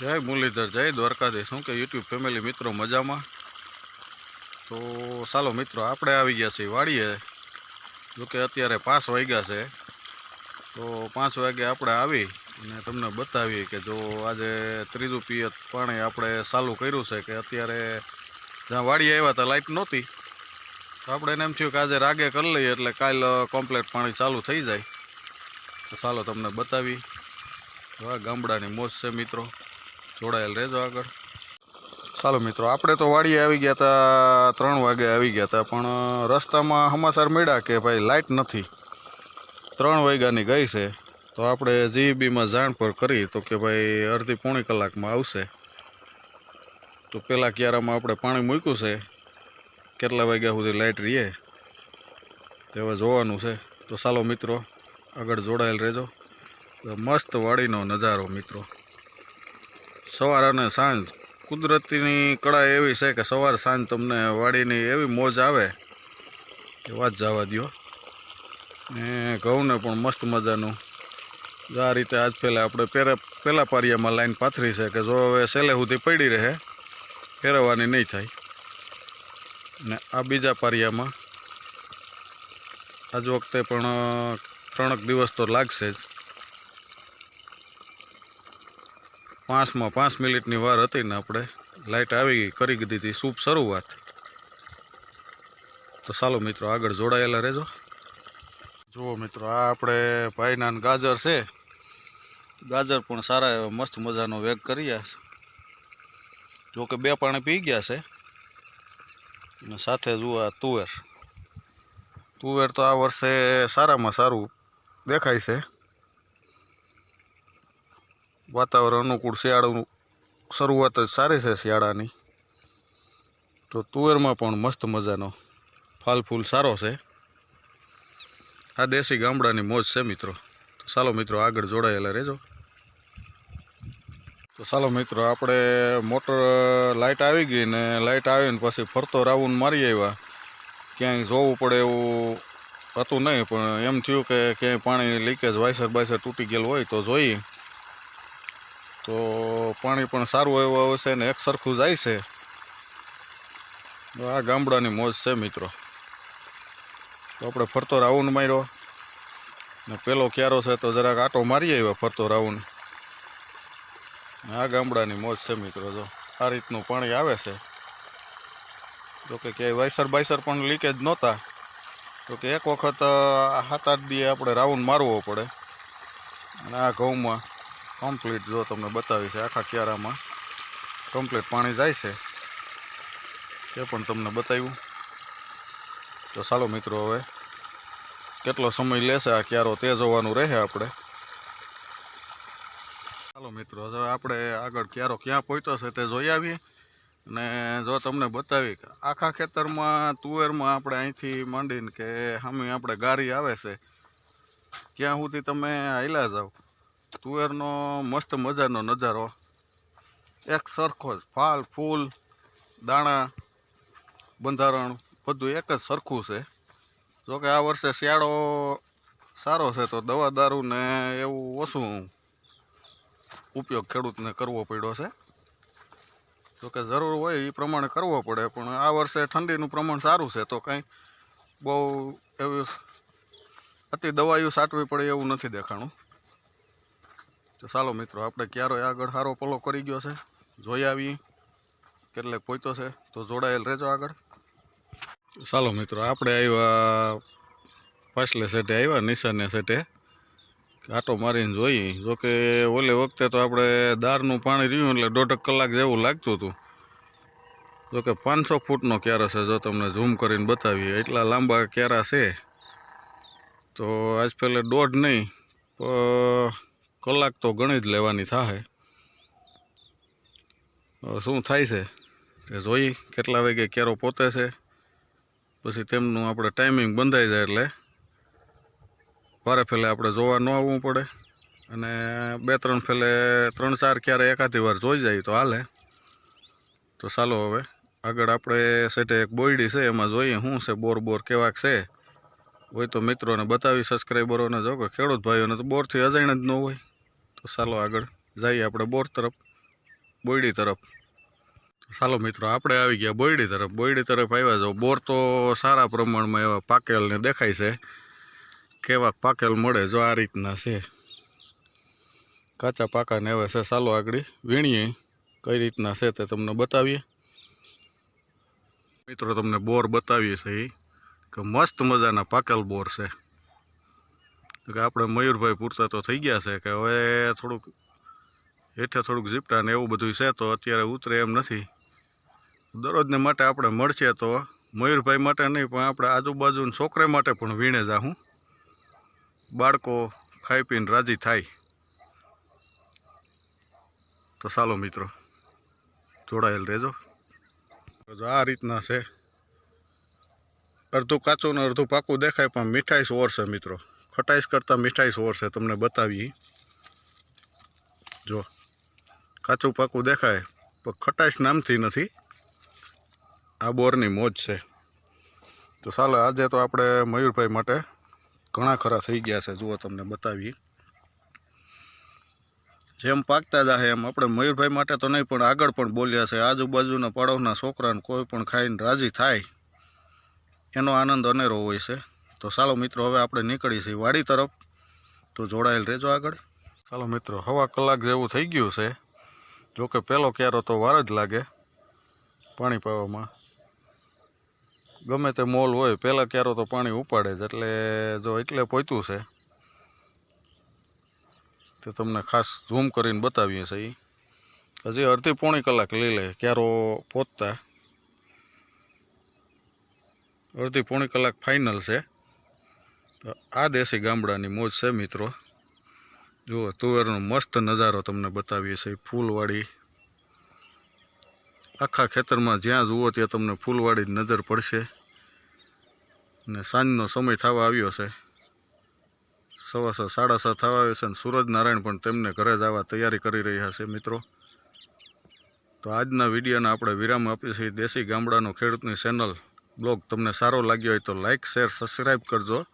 જય મુરલીધર, જય દ્વારકાધીશ. શું કે યુટ્યુબ ફેમિલી મિત્રો મજામાં? તો ચાલો મિત્રો, આપણે આવી ગયા છીએ વાડીએ. જોકે અત્યારે પાંચ વાગ્યા છે. તો પાંચ વાગે આપણે આવી અને તમને બતાવીએ કે જો આજે ત્રીજું પિયત પાણી આપણે ચાલુ કર્યું છે કે અત્યારે જ્યાં વાડીએ આવ્યા હતા લાઇટ નહોતી. તો આપણે એને એમ થયું કે આજે રાગે કરી લઈએ એટલે કાલ કમ્પ્લેટ પાણી ચાલુ થઈ જાય. તો ચાલો તમને બતાવી. ગામડાની મોજ છે મિત્રો. જોડાયેલ રહેજો આગળ. ચાલો મિત્રો, આપણે તો વાડીએ આવી ગયા હતા ત્રણ વાગે આવી ગયા હતા પણ રસ્તામાં સમાચાર મળ્યા કે ભાઈ લાઇટ નથી. ત્રણ વાગ્યાની ગઈ છે, તો આપણે જીબીમાં જાણ પર કરી તો કે ભાઈ અડધી પોણી કલાકમાં આવશે. તો પહેલાં ક્યારામાં આપણે પાણી મૂક્યું છે, કેટલા વાગ્યા સુધી લાઇટ રહીએ, તે હવે જોવાનું છે. તો ચાલો મિત્રો, આગળ જોડાયેલ રહેજો. મસ્ત વાડીનો નજારો મિત્રો. સવાર અને સાંજ. કુદરતીની કળા એવી છે કે સવાર સાંજ તમને વાડીની એવી મોજ આવે કે વાત જવા દ્યો. ને ઘઉંને પણ મસ્ત મજાનું. આ રીતે આજ પહેલાં આપણે પહેલા પહેલા પારિયામાં લાઈન પાથરી છે કે જો હવે સેલે સુધી પડી રહે, ફેરવવાની નહીં થાય. ને આ બીજા પારિયામાં આજ વખતે પણ ત્રણેક દિવસ તો લાગશે જ. પાંચમાં પાંચ મિનિટની વાર હતી ને આપણે લાઇટ આવી ગઈ, કરી દીધી શુભ શરૂઆત. તો ચાલો મિત્રો, આગળ જોડાયેલા રહેજો. જુઓ મિત્રો, આ આપણે ભાઈના ગાજર છે. ગાજર પણ સારા એવા મસ્ત મજાનો વેગ કર્યા છે. જોકે બે પાણી પી ગયા છે. અને સાથે જુઓ આ તુવેર. તુવેર તો આ વર્ષે સારામાં સારું દેખાય છે. વાતાવરણ અનુકૂળ શિયાળાનું શરૂઆત જ સારી છે શિયાળાની. તો તુવેરમાં પણ મસ્ત મજાનો ફાલ ફૂલ સારો છે. આ દેશી ગામડાની મોજ છે મિત્રો. તો ચાલો મિત્રો આગળ જોડાયેલા રહેજો. તો ચાલો મિત્રો આપણે મોટર લાઇટ આવી ગઈ ને લાઇટ આવીને પછી ફરતો રાઉન્ડ મારી આવ્યા. ક્યાંય જોવું પડે એવું હતું નહીં, પણ એમ થયું કે ક્યાંય પાણી લીકેજ વાયસર બાયસર તૂટી ગયેલું હોય તો જોઈએ. તો પાણી પણ સારું એવું આવશે ને એક સરખું જાય છે. આ ગામડાની મોજ છે મિત્રો. તો આપણે ફરતો રાઉન્ડ માર્યો. ને પેલો ક્યારો છે તો જરાક આટો મારી આવ્યો ફરતો રાઉન્ડ. આ ગામડાની મોજ છે મિત્રો, જો. આ રીતનું પાણી આવે છે. જો કે ક્યાંય વાયસર બાયસર પણ લીકેજ નહોતા. તો કે એક વખત હાથ આઠ દીએ આપણે રાઉન્ડ મારવો પડે. અને આ ઘઉંમાં કમ્પ્લીટ જો તમને બતાવી છે આખા ક્યારામાં. કમ્પ્લીટ પાણી જાય છે. તે પણ તમને બતાવ્યું. તો ચાલો મિત્રો હવે કેટલો સમય લેશે આ ક્યારો તે જોવાનું રહે આપણે. ચાલો મિત્રો, હવે આપણે આગળ ક્યારો ક્યાં પહોંચ્યો છે તે જોઈ આવીએ. અને જો તમને બતાવી આખા ખેતરમાં, તુવેરમાં આપણે અહીંથી માંડીને કે સામે આપણે ગારી આવે છે ક્યાં સુધી તમે હાલ્યા જાઓ. તુવેરનો મસ્ત મજાનો નજારો. એક સરખો જ ફાલ, ફૂલ, દાણા, બંધારણ, બધું એક જ સરખું છે. જોકે આ વર્ષે શિયાળો સારો છે તો દવા દારૂ ને એવું ઓછું ઉપયોગ ખેડૂતને કરવો પડ્યો છે. જોકે જરૂર હોય એ પ્રમાણે કરવો પડે, પણ આ વર્ષે ઠંડીનું પ્રમાણ સારું છે તો કંઈ બહુ એવું અતિ દવાઈઓ સાટવી પડે એવું નથી દેખાણું. તો ચાલો મિત્રો, આપણે ક્યારોય આગળ સારો પલો કરી ગયો છે. જોઈ આવીએ કેટલે પહોંચ્યો છે. તો જોડાયેલ રહેજો આગળ. ચાલો મિત્રો, આપણે આવ્યા પાછલે સેટે આવ્યા નિશાને સેટે. આટો મારીને જોઈએ. જોકે ઓલે વખતે તો આપણે દારનું પાણી રહ્યું એટલે દોઢ કલાક જેવું લાગતું હતું. જોકે પાંચસો ફૂટનો ક્યારો છે, જો તમને ઝૂમ કરીને બતાવીએ. એટલા લાંબા ક્યારા છે. તો આજ પહેલે દોઢ નહીં કલાક તો ગણી જ લેવાની થાય હવે શું થાય છે? તે જોઈ કેટલા વાગે કેરો પોતે છે. પછી તેમનું આપણે ટાઈમિંગ બંધાઈ જાય એટલે વારે ફેલે આપણે જોવા ન આવવું પડે. અને બે ત્રણ ફેલે ત્રણ ચાર ક્યારે એકાદી વાર જોઈ જાય તો હાલે. તો ચાલો હવે આગળ આપણે સેટે એક બોયડી છે, એમાં જોઈએ શું છે, બોર બોર કેવાક છે. હોય તો મિત્રોને બતાવી સબસ્ક્રાઈબરોને જો કે ખેડૂત ભાઈઓને તો બોરથી અજાણ જ ન હોય. તો ચાલો આગળ જઈએ આપણે બોર તરફ, બોયડી તરફ. ચાલો મિત્રો, આપણે આવી ગયા બોયડી તરફ. બોયડી તરફ આવ્યા જાઓ બોર તો સારા પ્રમાણમાં એવા પાકેલને દેખાય છે. કેવા પાકેલ મળે જો આ રીતના છે. કાચા પાકાને એવા છે. ચાલો આગળ વીણીએ કઈ રીતના છે તે તમને બતાવીએ. મિત્રો, તમને બોર બતાવીએ છે એ કે મસ્ત મજાના પાકેલ બોર છે. કે આપણે મયુરભાઈ પૂરતા તો થઈ ગયા છે કે હવે થોડુંક હેઠે થોડુંક ઝીપટા ને એવું બધું છે, તો અત્યારે ઉતરે એમ નથી. દરરોજને માટે આપણે મળશે તો મયુરભાઈ માટે નહીં, પણ આપણે આજુબાજુના છોકરા માટે પણ વીણે જાઉં બાળકો ખાઈ પીને રાજી થાય. તો ચાલો મિત્રો, જોડાયેલ રહેજો. આ રીતના છે. અડધું કાચું ને અડધું પાકું દેખાય, પણ મીઠાઈ ઓર છે મિત્રો. ખટાઈશ કરતાં મીઠાઈ ઓર છે, તમને બતાવી જો, કાચું પાકું દેખાય, પણ ખટાઈશ નામથી નથી. આ બોરની મોજ છે. તો ચાલો, આજે તો આપણે મયુરભાઈ માટે ઘણા ખરા થઈ ગયા છે, જુઓ તમને બતાવી જેમ પાકતા જાય એમ આપણે મયુરભાઈ માટે તો નહીં, પણ આગળ પણ બોલ્યા છે, આજુબાજુના પાડોશના છોકરાને કોઈ પણ ખાઈને રાજી થાય, એનો આનંદ અનેરો હોય છે. તો ચાલો મિત્રો, હવે આપણે નીકળીએ છીએ વાડી તરફ. તો જોડાયેલ રહેજો આગળ. ચાલો મિત્રો, હવા કલાક જેવું થઈ ગયું છે. જોકે પહેલો ક્યારો તો વાર જ લાગે પાણી પાવામાં. ગમે તે મોલ હોય, પહેલાં ક્યારો તો પાણી ઉપાડે જ, એટલે જો એટલે પહોંચ્યું છે. તે તમને ખાસ ઝૂમ કરીને બતાવીએ છીએ. હજી અડધી પોણી કલાક લઈ લે, ક્યારો પહોંચતા. અડધી પોણી કલાક ફાઇનલ છે. આ દેશી ગામડાની મોજ છે મિત્રો. જુઓ, તુવેરનો મસ્ત નજારો તમને બતાવીએ છીએ. ફૂલવાળી આખા ખેતરમાં જ્યાં જુઓ ત્યાં તમને ફૂલવાડી નજર પડશે. ને સાંજનો સમય થવા આવ્યો છે. સવા સાડા છ થવા આવ્યો છે અને સૂરજનારાયણ પણ તેમને ઘરે જવા તૈયારી કરી રહ્યા છે મિત્રો. તો આજના વિડીયોને આપણે વિરામ આપીએ છીએ. દેશી ગામડાનો ખેડૂતની ચેનલ બ્લોગ તમને સારો લાગ્યો હોય તો લાઇક શેર સબસ્ક્રાઈબ કરજો.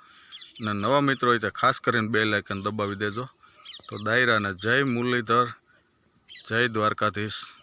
અને નવા મિત્રો હોય તો ખાસ કરીને બે લાઇકન દબાવી દેજો. તો ડાયરાને જય મુરલીધર, જય દ્વારકાધીશ.